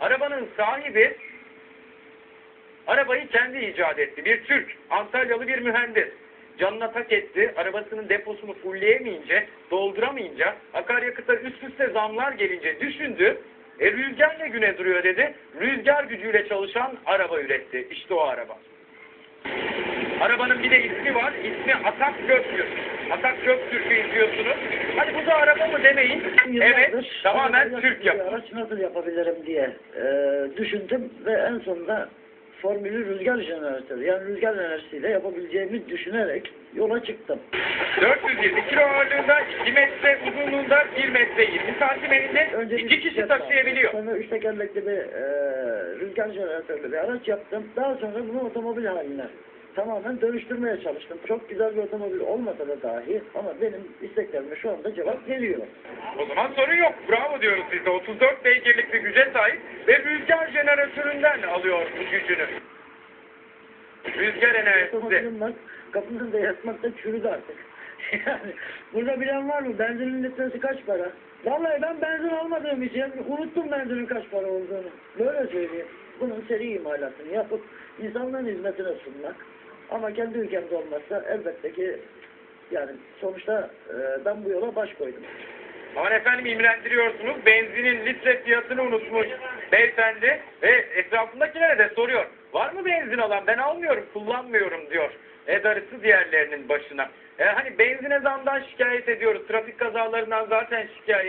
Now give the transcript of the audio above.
Arabanın sahibi arabayı kendi icat etti. Bir Türk, Antalyalı bir mühendis. Canına tak etti. Arabasının deposunu fullleyemeyince, dolduramayınca, akaryakıta üst üste zamlar gelince düşündü. E rüzgar ne güne duruyor dedi. Rüzgar gücüyle çalışan araba üretti. İşte o araba. Arabanın bir de ismi var. İsmi Atak Göktürk. Atak Göktürk'ü. Araba mı demeyin. Evet, tamamen Türk bir yapımı. Araç nasıl yapabilirim diye e, düşündüm ve en sonunda formülü rüzgar jeneratörü yani rüzgar enerjisiyle yapabileceğimi düşünerek yola çıktım. 420 kilo ağırlığında, 2 metre uzunluğunda, 1 metre 20 santim elinde Önce 2 bir kişi bisiklet taşıyabiliyor. Sonra üç tekerlekli bir e, rüzgar jeneratörlü bir araç yaptım. Daha sonra bunu otomobil haline tamamen dönüştürmeye çalıştım. Çok güzel bir otomobil olmasa da dahi ama benim isteklerime şu anda cevap geliyor. O zaman sorun yok. Bravo diyoruz size. 34 beygirlik bir güce sahip ve rüzgar jeneratöründen alıyor bu gücünü. Rüzgar enerjisi. Otomobilim var. Kapının da yatmakta çürüdü artık. Burada bilen var mı? Benzinin litresi kaç para? Vallahi ben benzin almadığım için unuttum benzinin kaç para olduğunu. Böyle söyleyeyim. Bunun seri imalatını yapıp insanların hizmetine sunmak. Ama kendi ülkemde olmazsa elbette ki yani sonuçta e, ben bu yola baş koydum. Aman efendim imrendiriyorsunuz. Benzinin litre fiyatını unutmuş beyefendi ve etrafındakilere de soruyor. Var mı benzin alan? Ben almıyorum, kullanmıyorum diyor. E darısı diğerlerinin başına. E hani benzine zamdan şikayet ediyoruz. Trafik kazalarından zaten şikayet